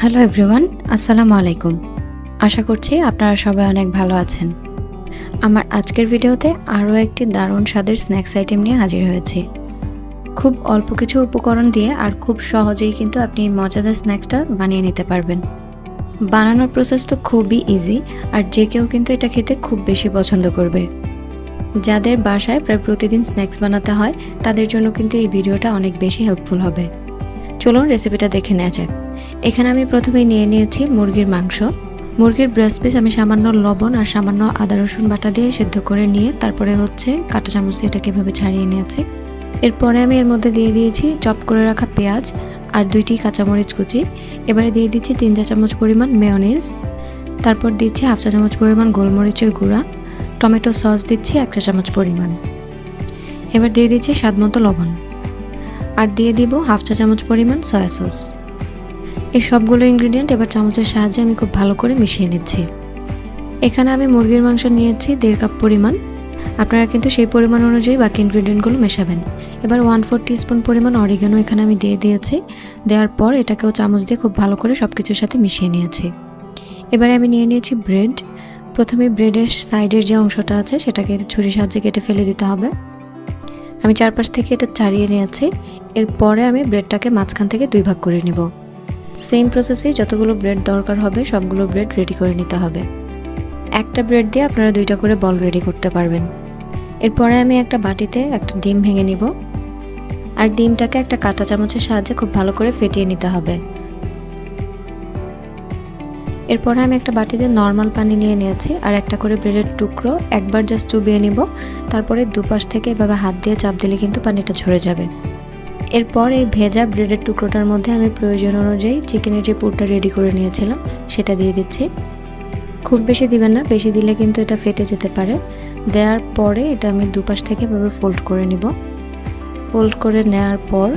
Hello everyone আসসালামু আলাইকুম। আশা করছি আপনারা সবাই অনেক ভালো আছেন। আমার আজকের ভিডিওতে আরও একটি দারুণ স্বাদের স্ন্যাক্স আইটেম নিয়ে হাজির হয়েছি। খুব অল্প কিছু উপকরণ দিয়ে আর খুব সহজেই কিন্তু আপনি এই মজাদার স্ন্যাক্সটা বানিয়ে নিতে পারবেন। বানানোর প্রসেস তো খুবই ইজি আর যে কেউ কিন্তু এটা খেতে খুব বেশি পছন্দ করবে। যাদের বাসায় প্রায় প্রতিদিন স্ন্যাক্স বানাতে হয়, তাদের জন্য কিন্তু এই ভিডিওটা অনেক বেশি হেল্পফুল হবে। চলুন রেসিপিটা দেখে নেওয়া যাক। এখানে আমি প্রথমে নিয়ে নিয়েছি মুরগির মাংস। মুরগির ব্রেস্ট পিস আমি সামান্য লবণ আর সামান্য আদা, রসুন বাটা দিয়ে সেদ্ধ করে নিয়ে তারপরে হচ্ছে কাঁটা চামচ দিয়ে এটাকে এভাবে ছাড়িয়ে নিয়েছি। এরপরে আমি এর মধ্যে দিয়ে দিয়েছি চপ করে রাখা পেঁয়াজ আর দুইটি কাঁচামরিচ কুচি। এবারে দিয়ে দিচ্ছি তিন চা চামচ পরিমাণ মেয়নিজ তারপর দিচ্ছি হাফ চা চামচ পরিমাণ গোলমরিচের গুঁড়া। টমেটো সস দিচ্ছি এক চা চামচ পরিমাণ। এবার দিয়ে দিচ্ছি স্বাদ মতো লবণ। আর দিয়ে দিব হাফ চা চামচ পরিমাণ সয়া সস এই সবগুলো ইনগ্রিডিয়েন্ট এবার চামচের সাহায্যে আমি খুব ভালো করে মিশিয়ে নিচ্ছি। এখানে আমি মুরগির মাংস নিয়েছি দেড় কাপ পরিমাণ। আপনারা কিন্তু সেই পরিমাণ অনুযায়ী বাকি ইনগ্রিডিয়েন্টগুলো মেশাবেন। এবার ওয়ান ফোর টিস্পুন পরিমাণ অরিগানো এখানে আমি দিয়ে দিয়েছি। দেওয়ার পর এটাকেও চামচ দিয়ে খুব ভালো করে সব কিছুর সাথে মিশিয়ে নিয়েছি। এবারে আমি নিয়ে নিয়েছি ব্রেড প্রথমে ব্রেডের সাইডের যে অংশটা আছে সেটাকে ছুরির সাহায্যে কেটে ফেলে দিতে হবে। আমি চারপাশ থেকে এটা ছাড়িয়ে নিয়েছি। এরপরে আমি ব্রেডটাকে মাঝখান থেকে দুই ভাগ করে নিব। সেম প্রসেসেই যতগুলো ব্রেড দরকার হবে, সবগুলো ব্রেড রেডি করে নিতে হবে। একটা ব্রেড দিয়ে আপনারা দুইটা করে বল রেডি করতে পারবেন। এরপরে আমি একটা বাটিতে একটা ডিম ভেঙে নিব। আর ডিমটাকে একটা কাঁটা চামচের সাহায্যে খুব ভালো করে ফেটিয়ে নিতে হবে। এরপরে আমি একটা বাটিতে নর্মাল পানি নিয়ে নিয়েছি আর একটা করে ব্রেডের টুকরো একবার জাস্ট চুবিয়ে নিব। তারপরে দুপাশ থেকে এভাবে হাত দিয়ে চাপ দিলে কিন্তু পানিটা ঝরে যাবে। এরপর এই ভেজা ব্রেডের টুকরোটার মধ্যে আমি প্রয়োজন অনুযায়ী চিকেনের যে পুরটা রেডি করে নিয়েছিলাম, সেটা দিয়ে দিচ্ছি। খুব বেশি দিবেন না, বেশি দিলে কিন্তু এটা ফেটে যেতে পারে। দেওয়ার পরে এটা আমি দুপাশ থেকে এভাবে ফোল্ড করে নিব। ফোল্ড করে নেওয়ার পর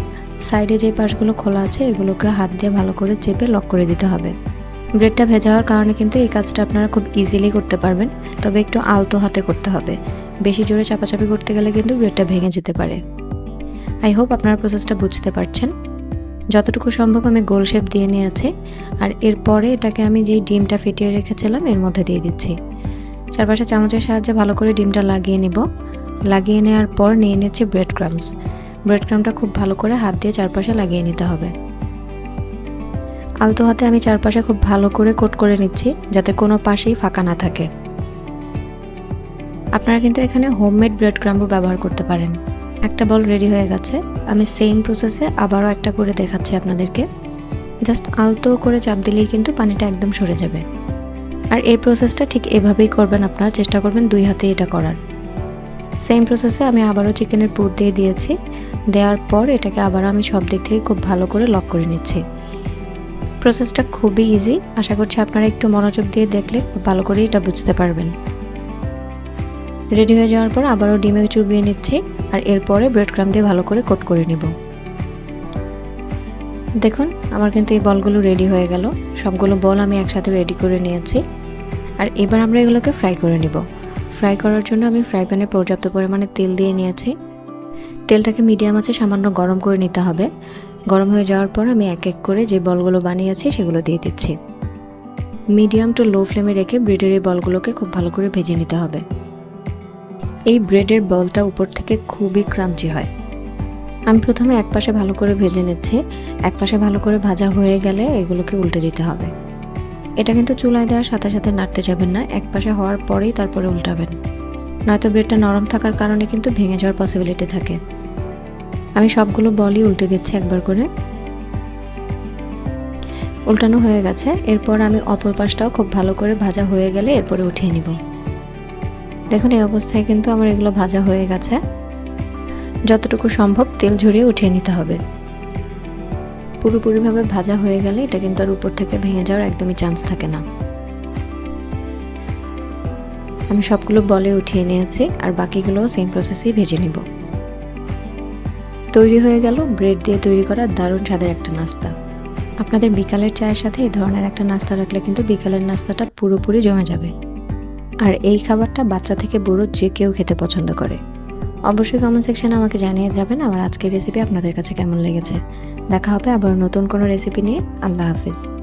সাইডে যে পাশগুলো খোলা আছে, এগুলোকে হাত দিয়ে ভালো করে চেপে লক করে দিতে হবে। ব্রেডটা ভেজা হওয়ার কারণে কিন্তু এই কাজটা আপনারা খুব ইজিলি করতে পারবেন, তবে একটু আলতো হাতে করতে হবে। বেশি জোরে চাপাচাপি করতে গেলে কিন্তু ব্রেডটা ভেঙে যেতে পারে। আই হোপ আপনারা প্রসেসটা বুঝতে পারছেন। যতটুকু সম্ভব আমি গোল শেপ দিয়ে নিয়েছি, আর এরপরে এটাকে আমি যেই ডিমটা ফেটিয়ে রেখেছিলাম, এর মধ্যে দিয়ে দিচ্ছি। চারপাশে চামচের সাহায্যে ভালো করে ডিমটা লাগিয়ে নিব। লাগিয়ে নেওয়ার পর নিয়ে নিচ্ছি ব্রেড ক্রামস ব্রেড ক্রামটা খুব ভালো করে হাত দিয়ে চারপাশে লাগিয়ে নিতে হবে। আলতো হাতে আমি চারপাশে খুব ভালো করে কোট করে নিচ্ছি, যাতে কোনো পাশেই ফাঁকা না থাকে। আপনারা কিন্তু এখানে হোমমেড ব্রেড ক্রাম্বও ব্যবহার করতে পারেন। একটা বল রেডি হয়ে গেছে। আমি সেম প্রসেসে আবারও একটা করে দেখাচ্ছি আপনাদেরকে। জাস্ট আলতো করে চাপ দিলেই কিন্তু পানিটা একদম সরে যাবে। আর এই প্রসেসটা ঠিক এভাবেই করবেন আপনারা, চেষ্টা করবেন দুই হাতে এটা করার। সেম প্রসেসে আমি আবারও চিকেনের পুর দিয়ে দিয়েছি। দেওয়ার পর এটাকে আবারও আমি সব দিক থেকে খুব ভালো করে লক করে নিচ্ছি। প্রসেসটা খুবই ইজি আশা করছি আপনারা একটু মনোযোগ দিয়ে দেখলে ভালো করে এটা বুঝতে পারবেন। রেডি হয়ে যাওয়ার পর আবারও ডিমে চুবিয়ে নিচ্ছি আর এরপরে ব্রেড ক্রাম দিয়ে ভালো করে কোট করে নিব। দেখুন, আমার কিন্তু এই বলগুলো রেডি হয়ে গেল। সবগুলো বল আমি একসাথে রেডি করে নিয়েছি। আর এবার আমরা এগুলোকে ফ্রাই করে নিব। ফ্রাই করার জন্য আমি ফ্রাই প্যানে পর্যাপ্ত পরিমাণে তেল দিয়ে নিয়েছি। তেলটাকে মিডিয়াম আছে, সামান্য গরম করে নিতে হবে। গরম হয়ে যাওয়ার পর আমি এক এক করে যে বলগুলো বানিয়েছি সেগুলো দিয়ে দিচ্ছি। মিডিয়াম টু লো ফ্লেমে রেখে ব্রেডের এই বলগুলোকে খুব ভালো করে ভেজে নিতে হবে। এই ব্রেডের বলটা উপর থেকে খুবই ক্রাঞ্চি হয়। আমি প্রথমে এক পাশে ভালো করে ভেজে নিচ্ছি। এক পাশে ভালো করে ভাজা হয়ে গেলে এগুলোকে উল্টে দিতে হবে। এটা কিন্তু চুলায় দেওয়ার সাথে সাথে নাড়তে যাবেন না, এক পাশে হওয়ার পরেই তারপরে উল্টাবেন। নয়তো ব্রেডটা নরম থাকার কারণে কিন্তু ভেঙে যাওয়ার পসিবিলিটি থাকে। আমি সবগুলো বলই উল্টে দিচ্ছি একবার করে। উল্টানো হয়ে গেছে। এরপর আমি অপর পাশটাও খুব ভালো করে ভাজা হয়ে গেলে এরপরে উঠিয়ে নিব। দেখুন, এই অবস্থায় কিন্তু আমার এগুলো ভাজা হয়ে গেছে। যতটুকু সম্ভব তেল ঝরিয়ে উঠিয়ে নিতে হবে। পুরোপুরিভাবে ভাজা হয়ে গেলে এটা কিন্তু আর উপর থেকে ভেঙে যাওয়ার একদমই চান্স থাকে না। আমি সবগুলো বলে উঠিয়ে নিয়েছি আর বাকিগুলো সেম প্রসেসেই ভেজে নিব। তৈরি হয়ে গেল ব্রেড দিয়ে তৈরি করা দারুণ স্বাদের একটা নাস্তা। আপনাদের বিকালের চায়ের সাথে এই ধরনের একটা নাস্তা রাখলে কিন্তু বিকালের নাস্তাটা পুরোপুরি জমে যাবে। আর এই খাবারটা বাচ্চা থেকে বুড়ো যে কেউ খেতে পছন্দ করে। অবশ্যই কমেন্ট সেকশানে আমাকে জানিয়ে যাবেন আমার আজকের রেসিপি আপনাদের কাছে কেমন লেগেছে। দেখা হবে আবার নতুন কোনো রেসিপি নিয়ে। আল্লাহ হাফিজ।